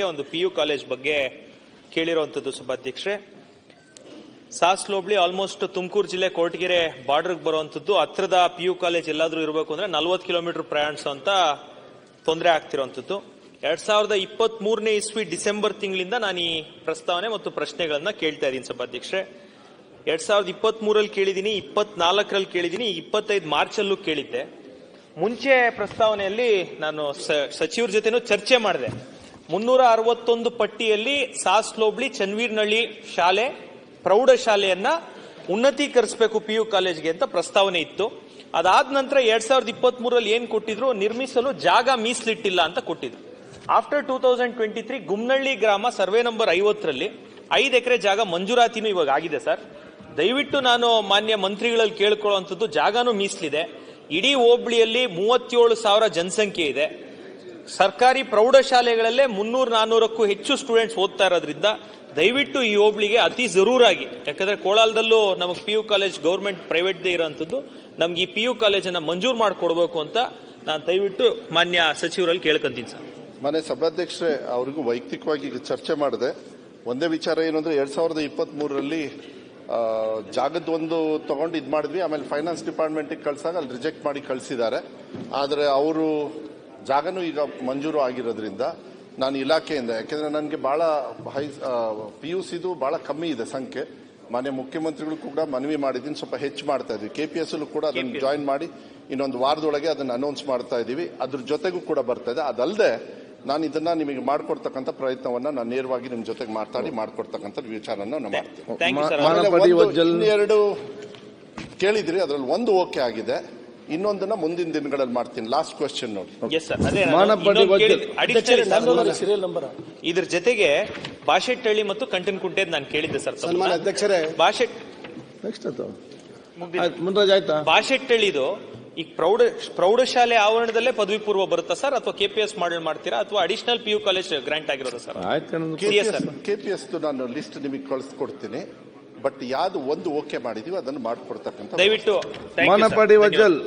ಅವರಿಗೆ ಒಂದು P U college ಬಗ್ಗೆ ಕೇಳಿರುವಂತದ್ದು ಸಭಾಧ್ಯಕ್ಷರೇ. ಸಾಸ್ಲೋಬ್ಳಿ ಆಲ್ಮೋಸ್ಟ್ ತುಮಕೂರು ಜಿಲ್ಲೆ ಕೋಟಗೆರೆ ಬಾರ್ಡರ್ಗೆ ಬರುವಂತದ್ದು ಹತ್ರದ ಪಿ ಯು ಕಾಲೇಜ್ ಎಲ್ಲಾದ್ರೂ ಇರಬೇಕು ಅಂದ್ರೆ ನಲ್ವತ್ತು ಕಿಲೋಮೀಟರ್ ಪ್ರಯಾಣಿಸುವಂತ ತೊಂದರೆ ಆಗ್ತಿರುವಂತದ್ದು ಎರಡ್ ಸಾವಿರದ ಇಪ್ಪತ್ತ್ ಮೂರನೇ ಇಸ್ವಿ ಡಿಸೆಂಬರ್ ತಿಂಗಳಿಂದ ನಾನು ಈ ಪ್ರಸ್ತಾವನೆ ಮತ್ತು ಪ್ರಶ್ನೆಗಳನ್ನು ಕೇಳ್ತಾ ಇದ್ದೀನಿ ಸಭಾಧ್ಯಕ್ಷರೇ. ಎರಡ್ ಸಾವಿರದ ಇಪ್ಪತ್ತ್ ಮೂರಲ್ಲಿ ಕೇಳಿದ್ದೀನಿ, ಇಪ್ಪತ್ನಾಲ್ಕರಲ್ಲಿ ಕೇಳಿದ್ದೀನಿ, ಇಪ್ಪತ್ತೈದು ಮಾರ್ಚಲ್ಲೂ ಕೇಳಿದ್ದೆ. ಮುಂಚೆ ಪ್ರಸ್ತಾವನೆಯಲ್ಲಿ ನಾನು ಸಚಿವರ ಜೊತೆನೂ ಚರ್ಚೆ ಮಾಡಿದೆ. ಮುನ್ನೂರ ಅರವತ್ತೊಂದು ಪಟ್ಟಿಯಲ್ಲಿ ಸಾಸ್ಲೋಬ್ಳಿ ಚನ್ವೀರ್ನಳ್ಳಿ ಶಾಲೆ ಪ್ರೌಢಶಾಲೆಯನ್ನ ಉನ್ನತೀಕರಿಸಬೇಕು ಪಿ ಯು ಕಾಲೇಜ್ಗೆ ಅಂತ ಪ್ರಸ್ತಾವನೆ ಇತ್ತು. ಅದಾದ ನಂತರ ಎರಡ್ ಸಾವಿರದ ಇಪ್ಪತ್ತ್ ಮೂರಲ್ಲಿ ಏನ್ ಕೊಟ್ಟಿದ್ರು? ನಿರ್ಮಿಸಲು ಜಾಗ ಮೀಸಲಿಟ್ಟಿಲ್ಲ ಅಂತ ಕೊಟ್ಟಿದ್ರು. After two thousand twenty three Gumnalli ಗ್ರಾಮ ಸರ್ವೆ ನಂಬರ್ ಐವತ್ತರಲ್ಲಿ ಐದು ಎಕರೆ ಜಾಗ ಮಂಜೂರಾತಿನೂ ಇವಾಗ ಆಗಿದೆ ಸರ್. ದಯವಿಟ್ಟು ನಾನು ಮಾನ್ಯ ಮಂತ್ರಿಗಳಲ್ಲಿ ಕೇಳ್ಕೊಳ್ಳುವಂಥದ್ದು ಜಾಗನೂ ಮೀಸಲಿದೆ. ಇಡೀ ಹೋಬಳಿಯಲ್ಲಿ ಮೂವತ್ತೇಳು ಸಾವಿರ ಜನಸಂಖ್ಯೆ ಇದೆ. ಸರ್ಕಾರಿ ಪ್ರೌಢಶಾಲೆಗಳಲ್ಲೇ ಮುನ್ನೂರು ನಾನ್ನೂರಕ್ಕೂ ಹೆಚ್ಚು ಸ್ಟೂಡೆಂಟ್ಸ್ ಓದ್ತಾ ಇರೋದ್ರಿಂದ ದಯವಿಟ್ಟು ಈ ಹೋಬಳಿಗೆ ಅತಿ ಜರೂರಾಗಿ, ಯಾಕಂದ್ರೆ ಕೋಲಾಲದಲ್ಲೂ ನಮಗೆ ಪಿ ಯು ಕಾಲೇಜ್ ಗೌರ್ಮೆಂಟ್ ಪ್ರೈವೇಟ್ದೇ ಇರೋಂಥದ್ದು, ನಮ್ಗೆ ಈ ಪಿ ಯು ಕಾಲೇಜನ್ನ ಮಂಜೂರು ಮಾಡಿಕೊಡ್ಬೇಕು ಅಂತ ನಾನು ದಯವಿಟ್ಟು ಮಾನ್ಯ ಸಚಿವರಲ್ಲಿ ಕೇಳ್ಕೊಂತೀನಿ ಸರ್. ಮನೆ ಸಭಾಧ್ಯಕ್ಷರೇ, ಅವ್ರಿಗೂ ವೈಯಕ್ತಿಕವಾಗಿ ಚರ್ಚೆ ಮಾಡಿದೆ. ಒಂದೇ ವಿಚಾರ ಏನು ಅಂದ್ರೆ ಎರಡ್ ಸಾವಿರದ ಇಪ್ಪತ್ತ್ ಮೂರರಲ್ಲಿ ಜಾಗದ ಒಂದು ತಗೊಂಡು ಇದು ಮಾಡಿದ್ವಿ, ಆಮೇಲೆ ಫೈನಾನ್ಸ್ ಡಿಪಾರ್ಟ್ಮೆಂಟಿಗೆ ಕಳ್ಸಾಗ ಅಲ್ಲಿ ರಿಜೆಕ್ಟ್ ಮಾಡಿ ಕಳಿಸಿದ್ದಾರೆ. ಆದರೆ ಅವರು ಜಾಗನೂ ಈಗ ಮಂಜೂರು ಆಗಿರೋದ್ರಿಂದ ನಾನು ಇಲಾಖೆಯಿಂದ ಯಾಕೆಂದ್ರೆ ನನಗೆ ಬಹಳ ಹೈ ಪಿ ಯು ಸಿದು ಬಹಳ ಕಮ್ಮಿ ಇದೆ ಸಂಖ್ಯೆ. ಮಾನ್ಯ ಮುಖ್ಯಮಂತ್ರಿಗಳು ಕೂಡ ಮನವಿ ಮಾಡಿದ್ದೀನಿ ಸ್ವಲ್ಪ ಹೆಚ್ಚು ಮಾಡ್ತಾ ಇದ್ವಿ ಕೆ ಪಿ ಎಸ್ ಕೂಡ ಅದನ್ನು ಜಾಯಿನ್ ಮಾಡಿ ಇನ್ನೊಂದು ವಾರದೊಳಗೆ ಅದನ್ನು ಅನೌನ್ಸ್ ಮಾಡ್ತಾ ಇದ್ದೀವಿ. ಅದ್ರ ಜೊತೆಗೂ ಕೂಡ ಬರ್ತಾ ಇದೆ. ಅದಲ್ಲದೆ ನಾನು ಇದನ್ನ ನಿಮಗೆ ಮಾಡ್ಕೊಡ್ತಕ್ಕಂಥ ಪ್ರಯತ್ನವನ್ನ ನಾನು ನೇರವಾಗಿ ನಿಮ್ಮ ಜೊತೆಗೆ ಮಾತಾಡಿ ಮಾಡ್ಕೊಡ್ತಕ್ಕಂಥ ವಿಚಾರನ ನಾನು ಮಾಡ್ತೀನಿ. ಎರಡು ಕೇಳಿದ್ರಿ ಅದರಲ್ಲಿ ಒಂದು ಓಕೆ ಆಗಿದೆ. ಇನ್ನೊಂದನ್ನ ಮುಂದಿನ ದಿನಗಳಲ್ಲಿ ಮಾಡ್ತೀನಿ. ಲಾಸ್ಟ್ ಕ್ವಶನ್ ನೋಡಿ. ಎಸ್ ಇದ್ರ ಜೊತೆಗೆ ಬಾಶೆಟ್ಟಳ್ಳಿ ಮತ್ತು ಕಂಟನ್ಕುಂಟೆ ನಾನು ಕೇಳಿದ್ದೆ ಸರ್ ಸನ್ಮಾನ ಅಧ್ಯಕ್ಷರೇ. ಬಾಷೆಟ್ ನೆಕ್ಸ್ಟ್ ಅದು. ಆಯ್ತು ಬಾಶೆಟ್ಟಳ್ಳಿದು ಈಗ ಪ್ರೌಢ ಪ್ರೌಢಶಾಲೆ ಆವರಣದಲ್ಲೇ ಪದವಿ ಪೂರ್ವ ಬರುತ್ತಾ ಸರ್? ಅಥವಾ ಕೆಪಿಎಸ್ ಮಾಡಲ್ ಮಾಡ್ತೀರಾ? ಅಥವಾ additional P U college grant ಆಗಿರೋದು ಸರ್? ಆಯ್ತು ಪಿ ಎಸ್. ಕೆಪಿಎಸ್ ನಾನು ಲಿಸ್ಟ್ ನಿಮಗೆ ಕಳಿಸ್ಕೊಡ್ತೀನಿ. ಬಟ್ ಯಾವ್ದು ಒಂದು ಓಕೆ ಮಾಡಿದೀವಿ ಅದನ್ನು ಮಾಡಿಕೊಡ್ತಕ್ಕಂಥ ದಯವಿಟ್ಟು ಮನಪಡಿ ವಜಲ್